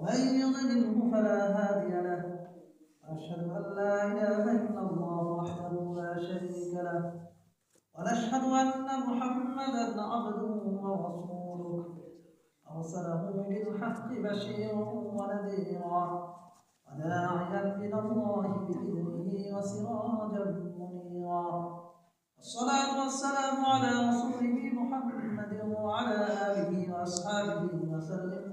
ومن يضلله فلا هادي له. وأشهد أن لا إله إلا الله وحده لا شريك له. ونشهد أن محمدا عبده ورسوله. أرسله بالحق بشيرا ونذيرا. وداعيا إلى الله بإذنه وسراجا منيرا. الصلاة والسلام على رسوله محمد وعلى آله وأصحابه وسلم.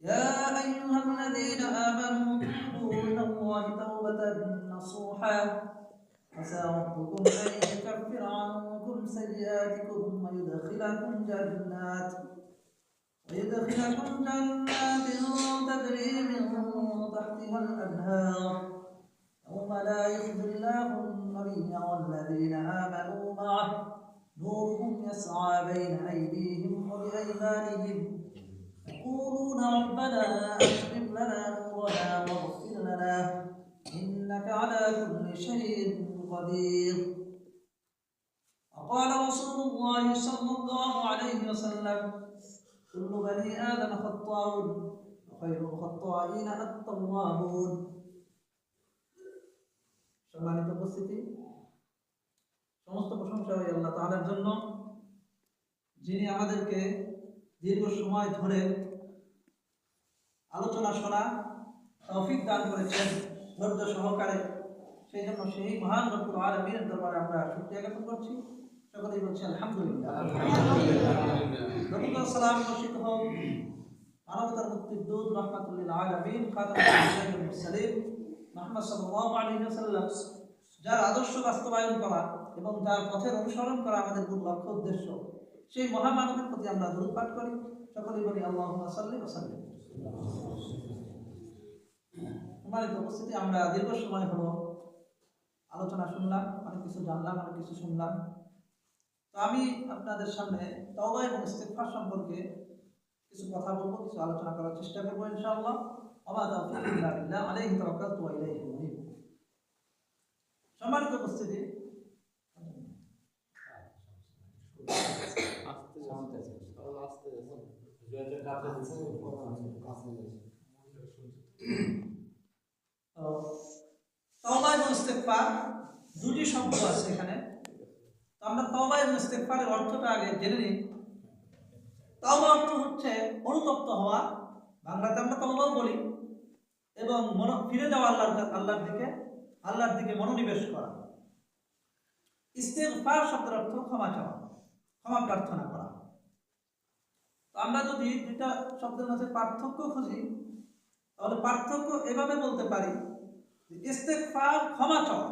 يا أيها الذين آمنوا توبوا إلى الله توبة نصوحا. عسى ربكم أن يكفر عنكم سيئاتكم ويدخلكم جنات ويدخلكم جنات تجري من تحتها الأنهار. يوم لا يخزي الله النبي والذين آمنوا معه. نورهم يسعى بين أيديهم وبأيمانهم. يقولون ربنا أتمم لنا نورنا واغفر لنا إنك على كل شيء قدير وقال رسول الله صلى الله عليه وسلم كل بني آدم خطاء وخير الخطائين التوابون সম্মানিত উপস্থিতি সমস্ত প্রশংসা ওই আল্লাহ তাআলার জন্য যিনি আমাদেরকে দীর্ঘ সময় ধরে আলোচনা শোনা তৌফিক দান করেছেন ধৈর্য সহকারে। সেই জন্য সেই মহান রব্বুল আলমীর দরবারে আমরা শুক্রিয়া জ্ঞাপন করছি। সকলেই বলছি আলহামদুলিল্লাহ। সালাম বর্ষিত হোক। মানবতার মুক্তির দূত রহমাতুল্লিল আলমিন খাতাম মোহাম্মদ যার আদর্শ বাস্তবায়ন করা এবং তার পথের অনুসরণ করা আমাদের মূল লক্ষ্য উদ্দেশ্য। সেই মহামানবের প্রতি আমরা দূর পাঠ করি। সকলেই বলি আল্লাহ সাল্লি ওসাল্লিম সম্মানিত উপস্থিতি, আমরা দীর্ঘ সময় হলো আলোচনা শুনলাম, অনেক কিছু জানলাম, অনেক কিছু শুনলাম। তো আমি আপনাদের সামনে তওবা এবং ইস্তেগফার সম্পর্কে কিছু কথা বলব, কিছু আলোচনা করার চেষ্টা করব, ইনশাআল্লাহ। আমা তাওফীক ইল্লা বিল্লাহ আলাইহি তাওয়াক্কালতু ওয়া ইলাইহি উনীব সম্মানিত উপস্থিতি তো তওবা এবং ইস্তেগফার দুটি শব্দ আছে এখানে। তো আমরা তওবা এবং ইস্তেগফারের অর্থটা আগে জেনে নিই। তওবা অর্থ হচ্ছে অনুতপ্ত হওয়া। বাংলাতে আমরা তওবাও বলি। এবং মন ফিরে যাওয়া আল্লাহর কা- আল্লাহর দিকে আল্লাহর দিকে মনোনিবেশ করা। ইস্তেগফার শব্দের অর্থ ক্ষমা চাওয়া, ক্ষমা প্রার্থনা করা। আমরা যদি দুইটা শব্দের মাঝে পার্থক্য খুঁজি, তাহলে পার্থক্য এভাবে বলতে পারি ক্ষমা চাওয়া।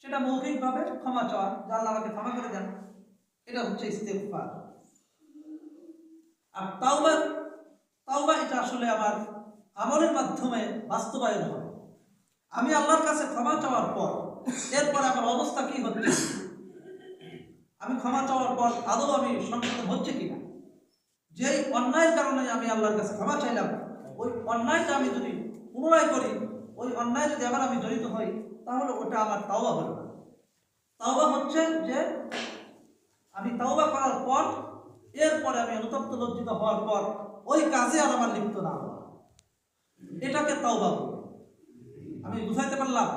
সেটা মৌখিকভাবে ক্ষমা চাওয়া। যে আল্লাহ আমাকে ক্ষমা করে দেন, এটা হচ্ছে ইস্তেগফার। আর তাওবা তাওবা এটা আসলে আমার আমলের মাধ্যমে বাস্তবায়ন হবে। আমি আল্লাহর কাছে ক্ষমা চাওয়ার পর, এরপর আমার অবস্থা কি হচ্ছে? আমি ক্ষমা চাওয়ার পর আদৌ আমি সংশোধন হচ্ছে কিনা? যেই অন্যায়ের কারণে আমি আল্লাহর কাছে ক্ষমা চাইলাম, ওই অন্যায়টা আমি যদি পুনরায় করি, ওই অন্যায় যদি আবার আমি জড়িত হই, তাহলে ওটা আমার তাওবা হলো না। তাওবা হচ্ছে যে আমি তাওবা করার পর, এরপরে আমি অনুতপ্ত লজ্জিত হওয়ার পর, ওই কাজে আর আমার লিপ্ত না এটাকে তাওবা আমি বুঝাইতে পারলাম?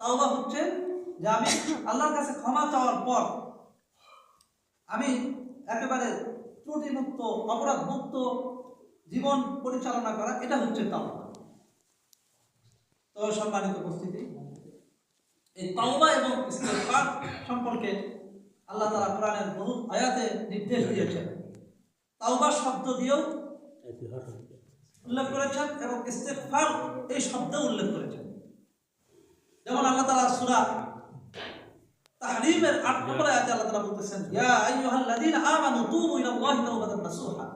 তাওবা হচ্ছে যে আমি আল্লাহর কাছে ক্ষমা চাওয়ার পর, আমি একেবারে ত্রুটিমুক্ত অপরাধ মুক্ত জীবন পরিচালনা করা, এটা হচ্ছে তাওবা। সম্মানিত উপস্থিতি, এই তাওবা এবং ইস্তেগফার সম্পর্কে আল্লাহ তাআলা কোরআনের বহু আয়াতে নির্দেশ দিয়েছেন। তাওবা শব্দ দিয়েও উল্লেখ করেছেন এবং ইস্তেগফার এই শব্দ উল্লেখ করেছেন। যেমন আল্লাহ তাআলা সূরা তাহরিমের 8 নম্বর আয়াতে আল্লাহ তাআলা বলতেছেন ইয়া আইয়ুহাল্লাযীনা আমানু তুবু ইলাল্লাহি তাওবাতান নাসুহা।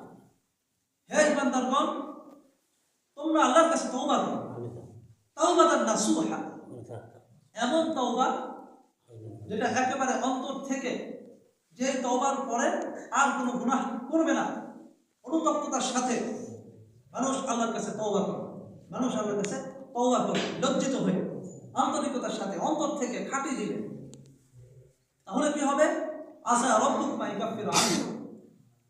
হে ইমানদারগণ তোমরা আল্লাহর কাছে তওবা করো। তাওবাতান নাসুহা। এমন তওবা যেটা একেবারে অন্তর থেকে যে তওবার পরে আর কোনো গুনাহ করবে না। অনুতপ্ততার সাথে মানুষ আল্লাহর কাছে তওবা করে। মানুষ আল্লাহর কাছে তওবা করে লজ্জিত হয়ে। আন্তরিকতার সাথে অন্তর থেকে খাটি দিবে। তাহলে কি হবে? আশা রব্বুক মাই কাফির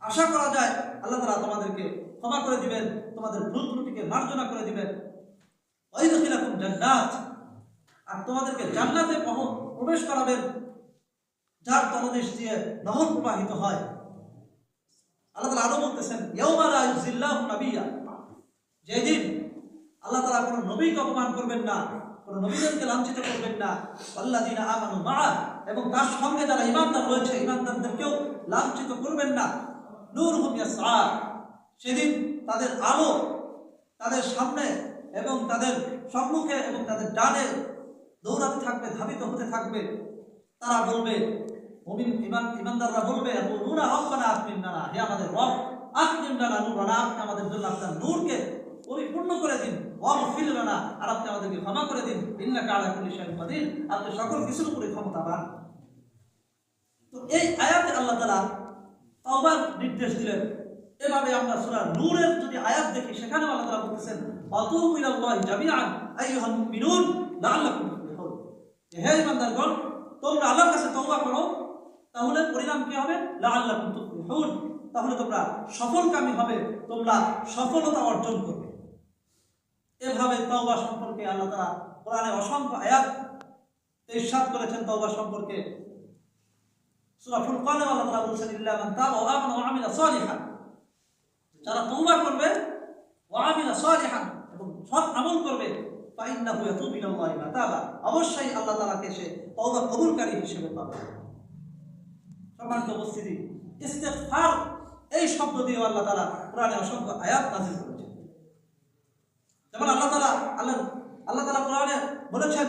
আশা করা যায় আল্লাহ তাআলা তোমাদেরকে ক্ষমা করে দিবেন, তোমাদের ভুল ত্রুটিকে মার্জনা করে দিবেন। ওই ওয়াইদখিলাকুম জান্নাত। আর তোমাদেরকে জান্নাতে প্রবেশ করাবেন, যার তলদেশ দিয়ে নহর প্রবাহিত হয়। আল্লাহ তালা আরও বলতেছেন ইউজিল্লাহু নাবিয়্যা যেদিন আল্লাহ তাআলা কোনো নবীকে অপমান করবেন না, কোনো নবীদেরকে লাঞ্ছিত করবেন না। আল্লাযীনা আমানু মা'a এবং তার সঙ্গে যারা ঈমানদার রয়েছে ঈমানদারদেরকেও লাঞ্ছিত করবেন না। নূরুহুম ইয়াসআ সেদিন তাদের আলো তাদের সামনে এবং তাদের সম্মুখে এবং তাদের ডানে দৌড়াতে থাকবে, ধাবিত হতে থাকবে। তারা বলবে ইমান, ইমানদাররা বলবে নুরা রব্বানা আতমিন নানা হে আমাদের রব আতমিন নানা আপনি আমাদের জন্য আপনার নূরকে পরিপূর্ণ করে দিন। ওয়াম ফিল নানা আর আপনি আমাদেরকে ক্ষমা করে দিন। ইন্নাকা আলা কুল্লি আপনি সকল কিছুর উপরে ক্ষমতাবান। তো এই আয়াতে আল্লাহ তাআলা তাওবার নির্দেশ দিলেন। এভাবে আমরা সূরা নূরের যদি আয়াত দেখি সেখানে আল্লাহ তাআলা বলতেছেন আতুবু ইলাল্লাহি জামিআন, আইয়ুহাল মুমিনুন, লাআল্লাকুম তুফলিহুন হে ইমানদারগণ তোমরা আল্লাহর কাছে তওবা করো, তাহলে পরিণাম কি হবে? লাআল্লাকুম তুফলিহুন তাহলে তোমরা সফলকামী হবে, তোমরা সফলতা অর্জন করবে। এভাবে তওবা সম্পর্কে আল্লাহ তাআলা কোরআনে অসংখ্য আয়াত ইরশাদ করেছেন তওবা সম্পর্কে। সূরা ফুরকানে আল্লাহ তাআলা বলেছেন, ইল্লা মান তাবা ওয়া আমানা ওয়া আমিলা সালিহান। যারা তওবা করবে, ওয়া আমিলা সালিহান, এবং সৎ আমল করবে, ফাইন্নাহু ইয়াতুবু ইলাল্লাহি মাতাবা। অবশ্যই আল্লাহ তাআলাকে সে তওবা কবুলকারী হিসেবে পাবে। সম্মানিত উপস্থিতি, ইস্তেগফার, এই শব্দ দিয়ে আল্লাহ তাআলা কোরআনে অসংখ্য আয়াত নাযিল করেছেন। যেমন আল্লাহ তাআলা আল্লাহ আল্লাহ তাআলা কোরআনে বলেছেন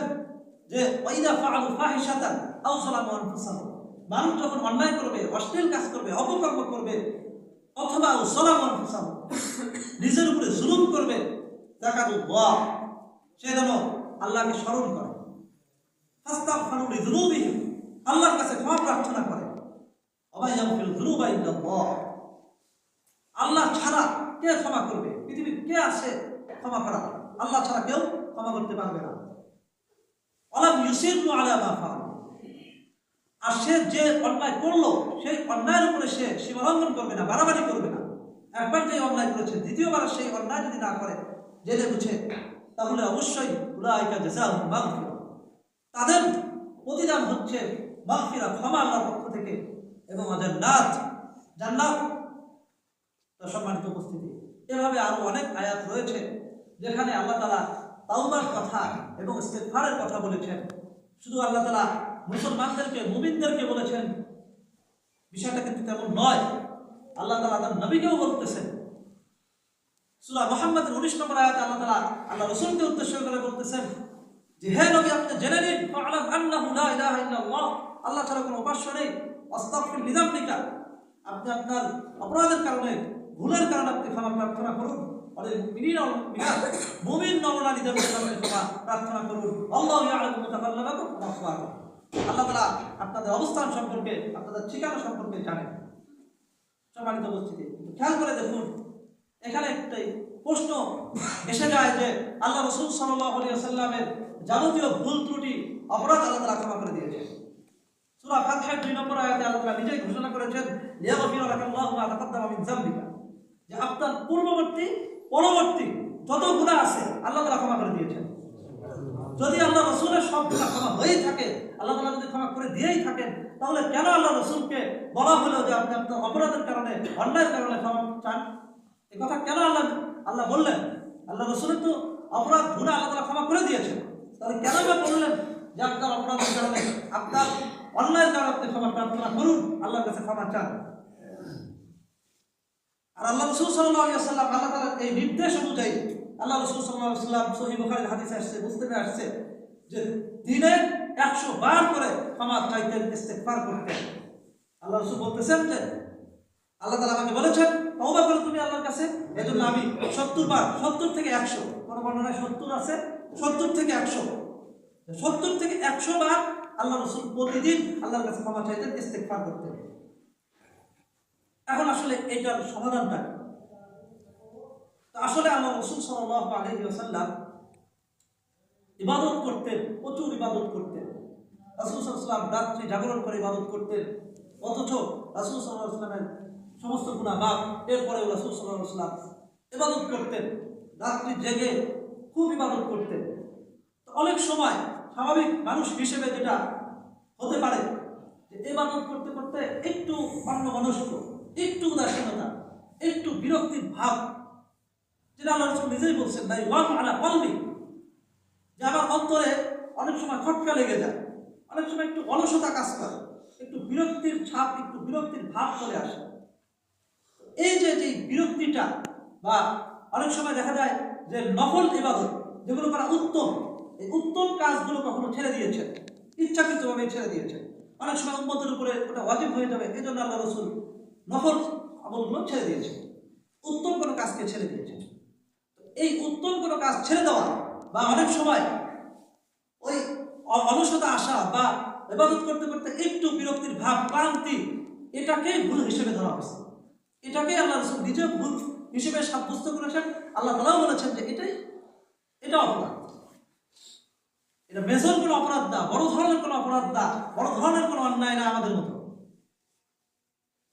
যে ওয়াইদা ফাআলু ফাহিশাতান আও যালামু আনফুসাহুম। মানুষ যখন অন্যায় করবে, অশ্লীল কাজ করবে, অপকর্ম করবে, অথবা সালাম আনফুসাহুম নিজের উপরে জুলুম করবে যাকাতু ওয়া সে যেন আল্লাহকে স্মরণ করে। ফাস্তাগফিরু লিযুনুবিহিম আল্লাহর কাছে ক্ষমা প্রার্থনা করে। যুনুবা ইল্লাল্লাহ। আল্লাহ ছাড়া কে ক্ষমা করবে? পৃথিবীর কে আছে ক্ষমা করা আল্লাহ ছাড়া কেউ ক্ষমা করতে পারবে না। অলাম ইউসিরু আলা মা ফাআল। আর সে যে অন্যায় করল, সেই অন্যায়ের উপরে সে সীমালঙ্ঘন করবে না, বাড়াবাড়ি করবে না। একবার যে অন্যায় করেছে, দ্বিতীয়বার সেই অন্যায় যদি না করে জেনে বুঝে তাহলে অবশ্যই উলাইকা জাযাহুম মাগফিরা তাদের প্রতিদান হচ্ছে মাগফিরা ক্ষমা আল্লাহর পক্ষ থেকে এবং আমাদের জান্নাত। জান্নাত সম্মানিত উপস্থিতি, এভাবে আরও অনেক আয়াত রয়েছে, যেখানে আল্লাহ তাআলা তাওবার কথা এবং ইস্তেগফারের কথা বলেছেন। শুধু আল্লাহ তাআলা মুসলমানদেরকে, মুমিনদেরকে বলেছেন বিষয়টা কিন্তু তেমন নয়। আল্লাহ তাআলা তার নবীকেও বলতেছেন। সূরা মুহাম্মদের 19 নম্বর আয়াতে আল্লাহ তাআলা, আল্লাহ রাসূলকে উদ্দেশ্য করে বলতেছেন যে, হে নবী, আপনি জেনে নিন ফাআলাম আন্নাহু লা আল্লাহ ছাড়া কোনো উপাস্য নেই। আস্তাগফির লিযামবিকা আপনি আপনার অপরাধের কারণে, ভুলের কারণে আপনি ক্ষমা প্রার্থনা করুন। মুমিন আপনি ক্ষমা প্রার্থনা করুন। আল্লাহু মুতাকাল্লামাকুম ওয়া মাসওয়াকুম আল্লাহ আপনাদের অবস্থান সম্পর্কে, আপনাদের ঠিকানা সম্পর্কে জানেন। সম্মানিত উপস্থিতি খেয়াল করে দেখুন, এখানে একটাই প্রশ্ন এসে যায় যে আল্লাহ রসুল সাল্লাহ সাল্লামের যাবতীয় ভুল ত্রুটি, অপরাধ আল্লাহ তালা ক্ষমা করে দিয়েছে সূরা ফাতিহার দুই নম্বর আয়াতে আল্লাহ তাআলা নিজেই ঘোষণা করেছেন যে আপনার পূর্ববর্তী, পরবর্তী যত গুনাহ আছে, আল্লাহ তাআলা ক্ষমা করে দিয়েছেন। যদি আল্লাহ রসুলের সব গুনাহ ক্ষমা হয়েই থাকে, আল্লাহ তাআলা যদি ক্ষমা করে দিয়েই থাকেন, তাহলে কেন আল্লাহ রসুলকে বলা হলো যে আপনি আপনার অপরাধের কারণে, অন্যায়ের কারণে ক্ষমা চান? এ কথা কেন আল্লাহ আল্লাহ বললেন? আল্লাহ রসুলের তো অপরাধ, গুণা আল্লাহ তালা ক্ষমা করে দিয়েছেন। তাহলে কেন বা বললেন যে আপনার অপরাধের কারণে, আপনার অন্যায়ের কারণে আপনি ক্ষমা প্রার্থনা করুন, আল্লাহর কাছে ক্ষমা চান? আর আল্লাহ রসুল সাল্লাহ আল্লাহ তালার এই নির্দেশ অনুযায়ী আল্লাহ রসুল সাল্লাম সহি হাদিসে আসছে, মুসলিমে আসছে যে দিনে একশো বার করে ক্ষমা চাইতেন ইস্তেকবার করতেন আল্লাহ রসুল বলতেছেন যে আল্লাহ তালা আমাকে বলেছেন, তওবা করো তুমি আল্লাহর কাছে। এই জন্য আমি সত্তর বার, সত্তর থেকে একশো, কোনো বর্ণনায় সত্তর আছে? সত্তর থেকে একশো। সত্তর থেকে একশো বার আল্লাহ রসুল প্রতিদিন আল্লাহর কাছে ক্ষমা চাইতেন ইস্তেকবার করতেন। এখন আসলে এইটার সমাধানটা আসলে আল্লাহ রসুল সাল্লাহ আলহি ইবাদত করতেন, প্রচুর ইবাদত করতেন। রাসুল সাল্লাম রাত্রি জাগরণ করে ইবাদত করতেন, অথচ রাসুল সাল্লাহ সাল্লামের সমস্ত গুণা বাপ এরপরে রাসুল সাল্লাহ ইবাদত করতেন, রাত্রি জেগে খুব ইবাদত করতেন। অনেক সময় স্বাভাবিক মানুষ হিসেবে যেটা হতে পারে, যে ইবাদত করতে করতে একটু অন্য মনস্ক, একটু উদাসীনতা, একটু বিরক্তির ভাব যেটা আল্লাহ রসুল নিজেই বলছেন, তাই ওয়ান আলা কলবি। যে আমার অন্তরে অনেক সময় খটকা লেগে যায়, অনেক সময় একটু অলসতা কাজ করে, একটু বিরক্তির ছাপ, একটু বিরক্তির ভাব চলে আসে। এই যে যে বিরক্তিটা, বা অনেক সময় দেখা যায় যে নফল ইবাদত যেগুলো করা উত্তম, এই উত্তম কাজগুলো কখনো ছেড়ে দিয়েছেন, ইচ্ছাকৃতভাবে ছেড়ে দিয়েছেন। অনেক সময় উন্মতের উপরে ওটা ওয়াজিব হয়ে যাবে এই জন্য আল্লাহ রসুল নফল আমলগুলো ছেড়ে দিয়েছেন। উত্তম কোনো কাজকে ছেড়ে দিয়েছেন। এই উত্তম কোনো কাজ ছেড়ে দেওয়া বা অনেক সময় ওই অলসতা আসা বা ইবাদত করতে করতে একটু বিরক্তির ভাব, ক্লান্তি, এটাকেই ভুল হিসেবে ধরা হয়েছে। এটাকে আল্লাহ রসুল নিজে ভুল হিসেবে সাব্যস্ত করেছেন। আল্লাহ তালাও বলেছেন যে এটাই, এটা অপরাধ। এটা মেজর কোনো অপরাধ না, বড় ধরনের কোনো অপরাধ না, বড় ধরনের কোনো অন্যায় না আমাদের মতো।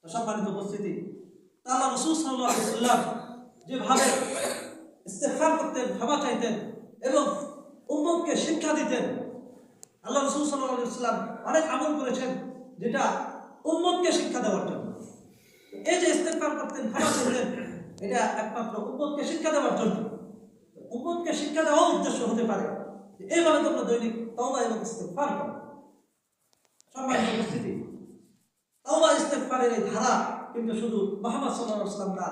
সম্মানিত উপস্থিতি, তা আল্লাহ রসুল সাল্লাহ যেভাবে ইস্তেফার করতেন, ক্ষমা চাইতেন এবং উম্মতকে শিক্ষা দিতেন। আল্লাহ রসুল সাল্লাম অনেক আমল করেছেন যেটা উম্মতকে শিক্ষা দেওয়ার জন্য। এই যে ইস্তেফার করতেন, ক্ষমা চাইতেন, এটা একমাত্র উম্মতকে শিক্ষা দেওয়ার জন্য। উম্মতকে শিক্ষা দেওয়ার উদ্দেশ্য হতে পারে এইভাবে তোমরা দৈনিক তওবা এবং ইস্তেফার করো। সম্মানিত উপস্থিতি, তওবা ইস্তেফারের এই ধারা কিন্তু শুধু মোহাম্মদ সাল্লাহ সাল্লাম না,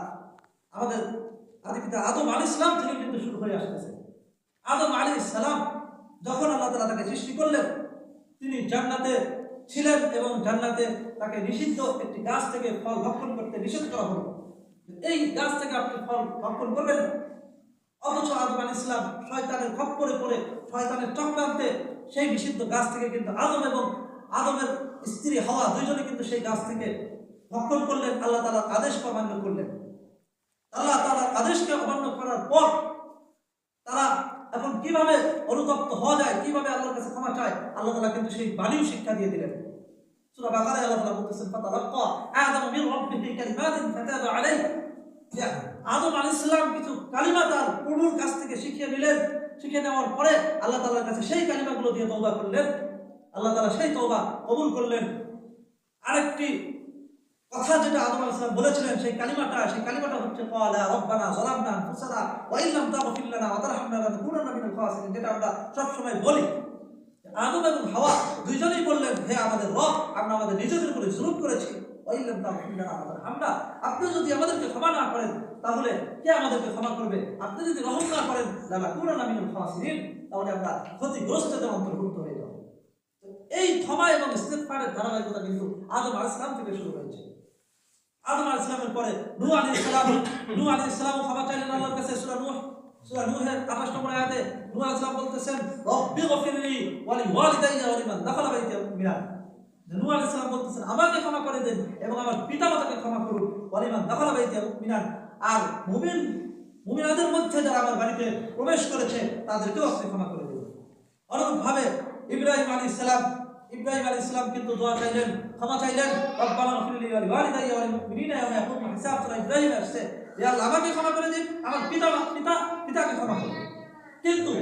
আমাদের আদি পিতা আদম আলী ইসলাম থেকে কিন্তু শুরু হয়ে আসতেছে। আদম আলী ইসলাম যখন আল্লাহ তালা তাকে সৃষ্টি করলেন, তিনি জান্নাতে ছিলেন এবং জান্নাতে তাকে নিষিদ্ধ একটি গাছ থেকে ফল ভক্ষণ করতে নিষেধ করা হলো। এই গাছ থেকে আপনি ফল ভক্ষণ করবেন। অথচ আদম আলী ইসলাম শয়তানের খপ্পরে পড়ে, শয়তানের চক্রান্তে সেই নিষিদ্ধ গাছ থেকে কিন্তু আদম এবং আদমের স্ত্রী হওয়া দুইজনে কিন্তু সেই গাছ থেকে ভক্ষণ করলেন, আল্লাহ তালা আদেশ অমান্য করলেন। আল্লাহ তালার আদেশকে অমান্য করার পর তারা এখন কীভাবে অনুতপ্ত হওয়া যায়, কীভাবে আল্লাহর কাছে ক্ষমা চায়, আল্লাহ তালা কিন্তু সেই বাণীও শিক্ষা দিয়ে দিলেন। সূরা বাকারায় আল্লাহ তাআলা বলতেছেন ফাতালাক্কা আদম মিন রাব্বিহি কালিমাতিন ফাতাবা আলাইহি। আদম আলাইহিস সালাম কিছু কালিমা তার প্রভুর কাছ থেকে শিখিয়ে নিলেন। শিখে নেওয়ার পরে আল্লাহ তাআলার কাছে সেই কালিমাগুলো দিয়ে তওবা করলেন। আল্লাহ তাআলা সেই তওবা কবুল করলেন। আরেকটি কথা যেটা আদম আলাইহিস সালাম বলেছিলেন, সেই কালিমাটা সেই কালিমাটা হচ্ছে ক্বালা রব্বানা যালামনা আনফুসানা ওয়া ইল্লাম তাগফির লানা ওয়া তারহামনা লানাকুনান্না মিনাল খাসিরিন যেটা আমরা সব সময় বলি। আদম এবং হাওয়া দুইজনেই বললেন, হে আমাদের রব, আমরা আমাদের নিজেদের উপরে জুলুম করেছি। ওয়া ইল্লাম তাগফির লানা ওয়া তারহামনা আপনি যদি আমাদেরকে ক্ষমা না করেন, তাহলে কে আমাদেরকে ক্ষমা করবে? আপনি যদি রহম না করেন, লানাকুনান্না মিনাল খাসিরিন, তাহলে আমরা ক্ষতিগ্রস্তদের অন্তর্ভুক্ত হয়ে যাব। এই ক্ষমা এবং ইস্তেগফারের ধারাবাহিকতা কিন্তু আদম আলাইহিস সালাম থেকে শুরু হয়েছে। আদম আলাইহিস পরে নূহ আলাইহিস সালাম, নূহ আলাইহিস সালাম ক্ষমা চাইলেন আল্লাহর কাছে নূহ নূহের 28 নম্বর আয়াতে বলতেছেন, রব্বি গফিরলি ওয়া লি বাইতি বলতেছেন, আমাকে ক্ষমা করে দেন এবং আমার পিতামাতাকে ক্ষমা করুন। ওয়া লিমান বাইতি মিনান আর মুমিন, মুমিনাদের মধ্যে যারা আমার বাড়িতে প্রবেশ করেছে, তাদেরকেও আপনি ক্ষমা করে দিন। অনুরূপভাবে ইব্রাহিম আলাইহিস সালাম ইব্রাহিম আলাইহিস সালাম কিন্তু দোয়া চাইলেন, ক্ষমা চাইলেন। রব্বানা গফিরলি ওয়া লিওয়ালিদাইয়া ওয়া ইব্রাহিম আসছে। আল্লাহ, আমাকে ক্ষমা করে দিন, আমার পিতা পিতা, পিতাকে ক্ষমা করুন। কিন্তু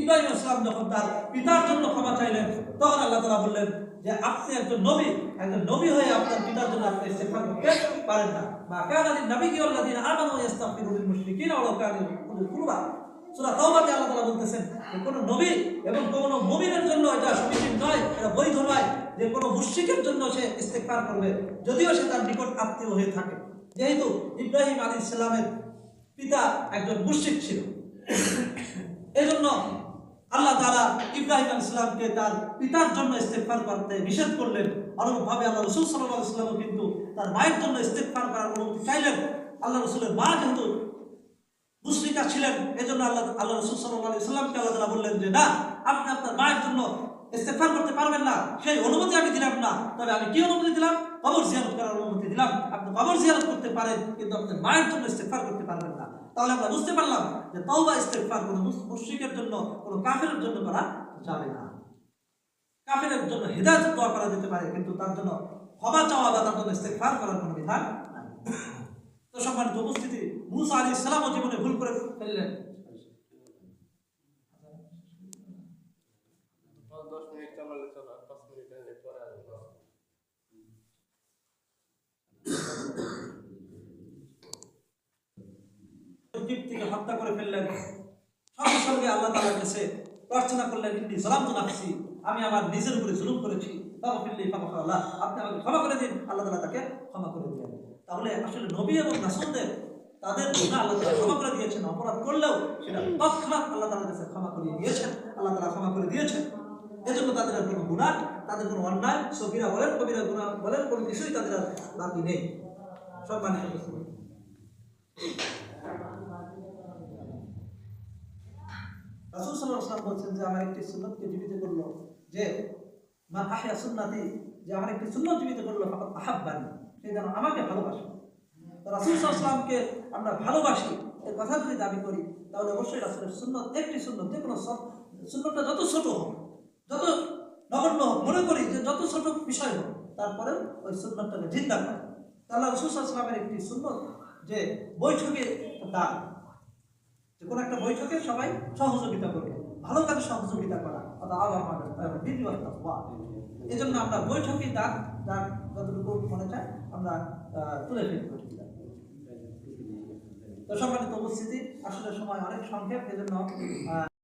ইব্রাহিম ইসলাম যখন তার পিতার জন্য ক্ষমা চাইলেন, তখন আল্লাহ তাআলা বললেন যে, আপনি একজন নবী একজন নবী হয়ে আপনার পিতার জন্য আপনি ইস্তেগফার করতে পারেন না। মা কানা লিন নাবিয়্যি ওয়াল্লাযীনা আমানু ইস্তাগফিরু লিল মুশরিকিনা ওয়া লাউ সূরা তাওবাতে আল্লাহ তাআলা বলতেছেন কোনো নবী এবং কোনো মুমিনের জন্য এটা সমীচীন নয়, এটা বৈধ নয় যে কোনো মুশরিকের জন্য সে ইস্তেগফার করবে। যদিও সে তার নিকট আত্মীয় হয়ে থাকে। যেহেতু ইব্রাহিম আলী ইসলামের পিতা একজন মুশরিক ছিল। এজন্য আল্লাহ তাআলা ইব্রাহিম আলাইহিস সালামকে তার পিতার জন্য ইস্তেগফার করতে নিষেধ করলেন। অনুরূপভাবে আল্লাহ রসুল আলাইহি ওয়াসাল্লাম কিন্তু তার মায়ের জন্য ইস্তেগফার করার অনুমতি চাইলেন। আল্লাহ রসুলের মা যেহেতু মুশরিকা ছিলেন, এজন্য আল্লাহ আল্লাহ রসুল সাল্লাল্লাহু আলাইহি সাল্লামকে আল্লাহ তাআলা বললেন যে, না, আপনি আপনার মায়ের জন্য ইস্তেগফার করতে পারবেন না, সেই অনুমতি আমি দিলাম না। তবে আমি কি অনুমতি দিলাম? কবর জিয়ারত করার অনুমতি দিলাম। আপনি কবর জিয়ারত করতে পারেন, কিন্তু আপনার মায়ের জন্য ইস্তেগফার করতে পারবেন না। তাহলে আমরা বুঝতে পারলাম যে তওবা, ইস্তেগফার কোনো মুস- মুশরিকের জন্য, কোনো কাফেরের জন্য করা যাবে না। কাফেরের জন্য হেদায়েতের দোয়া করা যেতে পারে, কিন্তু তার জন্য ক্ষমা চাওয়া বা তার জন্য ইস্তেগফার করার কোনো বিধান নাই। সম্মানিত উপস্থিতি মুসা আলাইহিস সালামও জীবনে ভুল করে ফেললেন। হত্যা করে সঙ্গে সঙ্গে আল্লাহ কাছে প্রার্থনা করলেন আমি আমার নিজের উপরে জুলুম করেছি। বাবা ফিল্লি বাবা আল্লাহ। আপনি আমাকে ক্ষমা করে দিন আল্লাহ তাআলা তাকে ক্ষমা করে দিলেন তাহলে আসলে নবী এবং রাসূলদের, তাদের গুনাহ আল্লাহ তাআলা ক্ষমা করে দিয়েছেন। অপরাধ করলেও সেটা তৎক্ষণাৎ আল্লাহ তাআলার কাছে ক্ষমা করে দিয়েছেন। আল্লাহ তাআলা ক্ষমা করে দিয়েছেন। এজন্য তাদের আর কোনো গুনাহ, তাদের কোনো অন্যায় সগীরা বলেন, কবিরা গুনাহ বলেন, কোনো কিছুই তাদের আর বাকি নেই। সম্মানিত উপস্থিতি রাসূল সাল্লাল্লাহু আলাইহি ওয়াসাল্লাম বলছেন যে, আমার একটি সুন্নতকে জীবিত করল যে, মান আহয়া সুন্নাতি, যে আমার একটি সুন্নত জীবিত করল ফাকাত আহাব্বানি। সে যেন আমাকে ভালোবাসে রাসূল সাল্লাল্লাহু আমরা ভালোবাসি এই কথা যদি দাবি করি তাহলে অবশ্যই রাসূলের সুন্নত একটি সুন্নত যে কোনো সুন্নতটা যত ছোট হোক যত নগণ্য হোক মনে করি যে যত ছোট বিষয় হোক তারপরে ওই সুন্নতটাকে জিন্দা করে তাহলে রাসূল ওয়াসাল্লামের একটি সুন্নত যে বৈঠকে দান যে কোনো একটা বৈঠকে সবাই সহযোগিতা করবে ভালো কাজে সহযোগিতা করা এই জন্য আমরা বৈঠকে দান যার যতটুকু মনে চায়, আমরা তুলে ফেলব তো সম্মানিত উপস্থিতি, আসলে সময় অনেক সংক্ষেপ, এজন্য